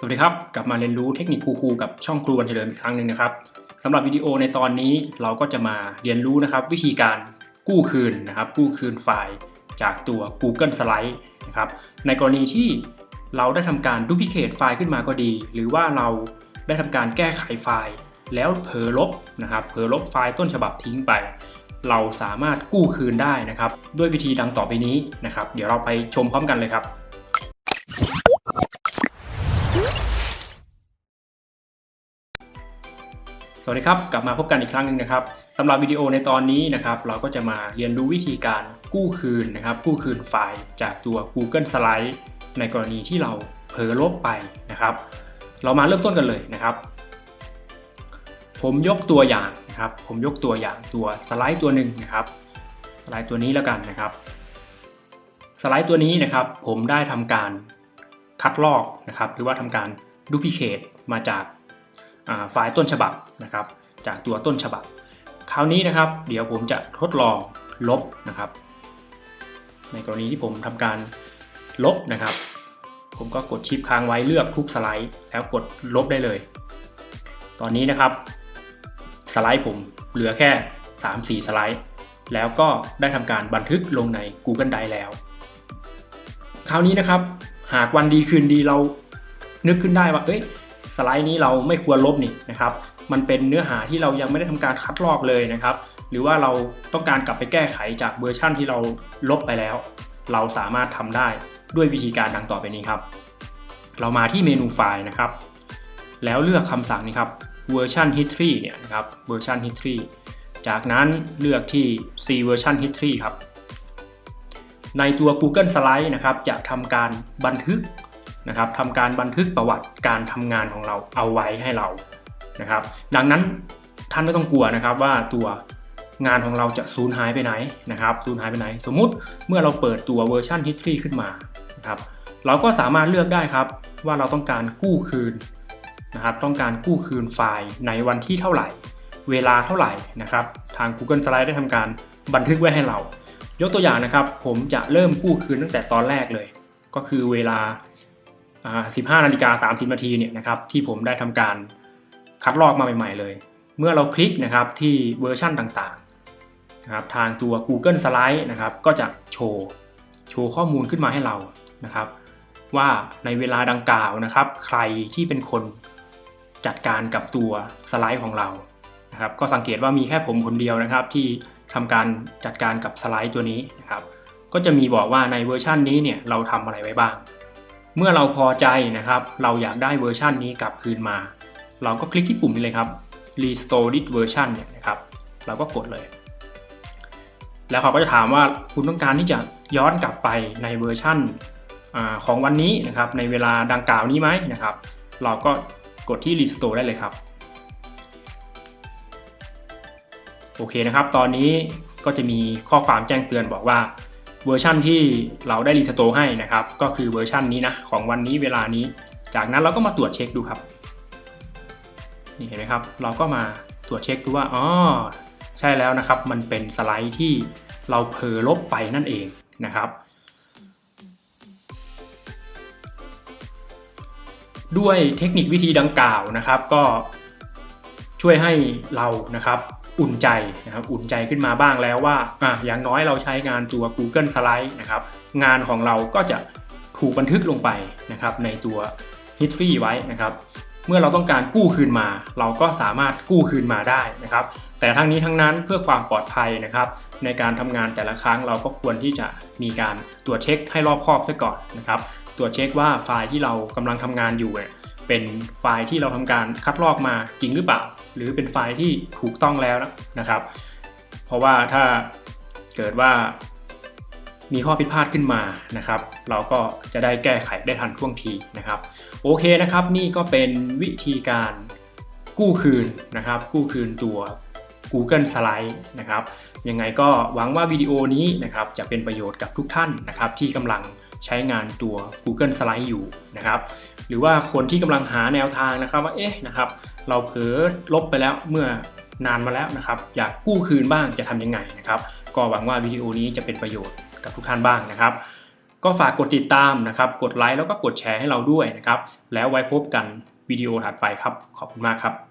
สวัสดีครับ กลับมาเรียนรู้เทคนิคครูๆกับช่องครูวันเฉลิมอีกครั้งหนึ่งนะครับสำหรับวิดีโอในตอนนี้เราก็จะมาเรียนรู้นะครับ วิธีการกู้คืนนะครับ กู้คืนไฟล์จากตัว Google Slide นะครับในกรณีที่เราได้ทำการดูพิเคทไฟล์ขึ้นมาก็ดี หรือว่าเราได้ทำการแก้ไขไฟล์ แล้วเผลอลบนะครับเผลอลบไฟล์ต้นฉบับทิ้งไป เราสามารถกู้คืนได้นะครับ ด้วยวิธีดังต่อไปนี้นะครับ เดี๋ยวเราไปชมพร้อมกันเลยครับ วัสดีครับกลับมาพบกันอีกครั้งหนึ่งนะครับสำหรับวิดีโอในตอนนี้นะครับเราก็จะมาเรียนรู้วิธีการกู้คืนนะครับ กู้คืนไฟล์จากตัว Google Slide ในกรณีที่เราเผลอลบไปนะครับ เรามาเริ่มต้นกันเลยนะครับ ผมยกตัวอย่างนะครับ ผมยกตัวอย่างตัวสไลด์ตัวหนึ่งนะครับสไลด์ตัวนี้แล้วกันนะครับ สไลด์ตัวนี้นะครับ ผมได้ทำการคัดลอกนะครับ หรือว่าทำการดูพิเคทมาจาก ไฟล์ต้นฉบับนะครับ จากตัวต้นฉบับ คราวนี้นะครับ เดี๋ยวผมจะทดลองลบนะครับ ในกรณีที่ผมทำการลบนะครับ ผมก็กดชิปค้างไว้เลือกทุกสไลด์ แล้วกดลบได้เลย ตอนนี้นะครับ สไลด์ผมเหลือแค่ 3-4 สไลด์ แล้วก็ได้ทำการบันทึกลงใน Google Drive แล้ว คราวนี้นะครับหากวันดีคืนดีเรานึกขึ้นได้ว่า เอ้ย สไลด์นี้เราไม่ควรลบนี่นะครับ มันเป็นเนื้อหาที่เรายังไม่ได้ทำการคัดลอกเลยนะครับ หรือว่าเราต้องการกลับไปแก้ไขจากเวอร์ชั่นที่เราลบไปแล้ว เราสามารถทำได้ด้วยวิธีการดังต่อไปนี้ครับ เรามาที่เมนูไฟล์นะครับ แล้วเลือกคำสั่งนี้ครับ version history เนี่ยนะครับ version history จากนั้นเลือกที่ C version history ครับ ในตัว Google Slide นะครับ จะทำการบันทึก นะครับทำการบันทึกประวัติการทำงานของเราเอาไว้ให้เรานะครับ ดังนั้นท่านไม่ต้องกลัวนะครับว่าตัวงานของเราจะสูญหายไปไหนนะครับสูญหายไปไหน สมมุติเมื่อเราเปิดตัว version history ขึ้นมานะครับเราก็สามารถเลือกได้ครับว่าเราต้องการกู้คืนนะครับ ต้องการกู้คืนไฟล์ในวันที่เท่าไหร่ เวลาเท่าไหร่นะครับ ทาง Google Slide ได้ทำการบันทึกไว้ให้เรา ยกตัวอย่างนะครับ ผมจะเริ่มกู้คืนตั้งแต่ตอนแรกเลย ก็คือเวลา 15นาฬิกา30นาทีเนี่ยนะครับที่ผมได้ทำการคัดลอกมาใหม่ๆเลย เมื่อเราคลิกนะครับที่เวอร์ชั่นต่างๆนะครับทางตัว Google Slide นะครับก็จะโชว์โชว์ข้อมูลขึ้นมาให้เรานะครับ ว่าในเวลาดังกล่าวนะครับ ใครที่เป็นคนจัดการกับตัวสไลด์ของเรานะครับก็สังเกตว่ามีแค่ผมคนเดียวนะครับ ที่ทำการจัดการกับสไลด์ตัวนี้นะครับ ก็จะมีบอกว่าในเวอร์ชันนี้เนี่ยเราทำอะไรไว้บ้าง เมื่อเราพอใจนะครับ เราอยากได้เวอร์ชันนี้กลับคืนมา เราก็คลิกที่ปุ่มนี้เลยครับ restore this version เนี่ยนะครับ เราก็กดเลย แล้วเขาก็จะถามว่าคุณต้องการที่จะย้อนกลับไปในเวอร์ชันอของวันนี้นะครับ ในเวลาดังกล่าวนี้ไหมนะครับ เราก็กดที่ restore ได้เลยครับโอเคนะครับ ตอนนี้ก็จะมีข้อความแจ้งเตือนบอกว่า เวอร์ชันที่เราได้รีสโตร์ให้นะครับ ก็คือเวอร์ชันนี้นะของวันนี้เวลานี้ จากนั้นเราก็มาตรวจเช็คดูครับนี่เห็นไหมครับ เราก็มาตรวจเช็คดูว่าอ๋อใช่แล้วนะครับ มันเป็นสไลด์ที่เราเผลลบไปนั่นเองนะครับ ด้วยเทคนิควิธีดังกล่าวนะครับ ก็ช่วยให้เรานะครับ อุ่นใจนะครับอุ่นใจขึ้นมาบ้างแล้วว่าอะอย่างน้อยเราใช้งานตัว Google Slide นะครับงานของเราก็จะถูกบันทึกลงไปนะครับในตัว History ไว้นะครับ เมื่อเราต้องการกู้คืนมา เราก็สามารถกู้คืนมาได้นะครับ แต่ทั้งนี้ทั้งนั้นเพื่อความปลอดภัยนะครับ ในการทำงานแต่ละครั้งเราก็ควรที่จะมีการตรวจเช็คให้รอบคอบซะก่อนนะครับตรวจเช็คว่าไฟล์ที่เรากำลังทำงานอยู่เนี่ย เป็นไฟล์ที่เราทำการคัดลอกมาจริงหรือเปล่า หรือเป็นไฟล์ที่ถูกต้องแล้วนะครับ เพราะว่าถ้าเกิดว่ามีข้อผิดพลาดขึ้นมานะครับ เราก็จะได้แก้ไขได้ทันท่วงทีนะครับ โอเคนะครับ นี่ก็เป็นวิธีการกู้คืนนะครับ กู้คืนตัว Google Slide นะครับยังไงก็หวังว่าวิดีโอนี้นะครับจะเป็นประโยชน์กับทุกท่านนะครับ ที่กำลัง ใช้งานตัว Google Slide อยู่นะครับหรือว่าคนที่กำลังหาแนวทางนะครับว่าเอ๊ะนะครับเราเผลอลบไปแล้วเมื่อนานมาแล้วนะครับอยากกู้คืนบ้างจะทำยังไงนะครับก็หวังว่าวิดีโอนี้จะเป็นประโยชน์กับทุกท่านบ้างนะครับ ก็ฝากกดติดตามนะครับ กดไลค์แล้วก็กดแชร์ให้เราด้วยนะครับแล้วไว้พบกันวิดีโอถัดไปครับ ขอบคุณมากครับ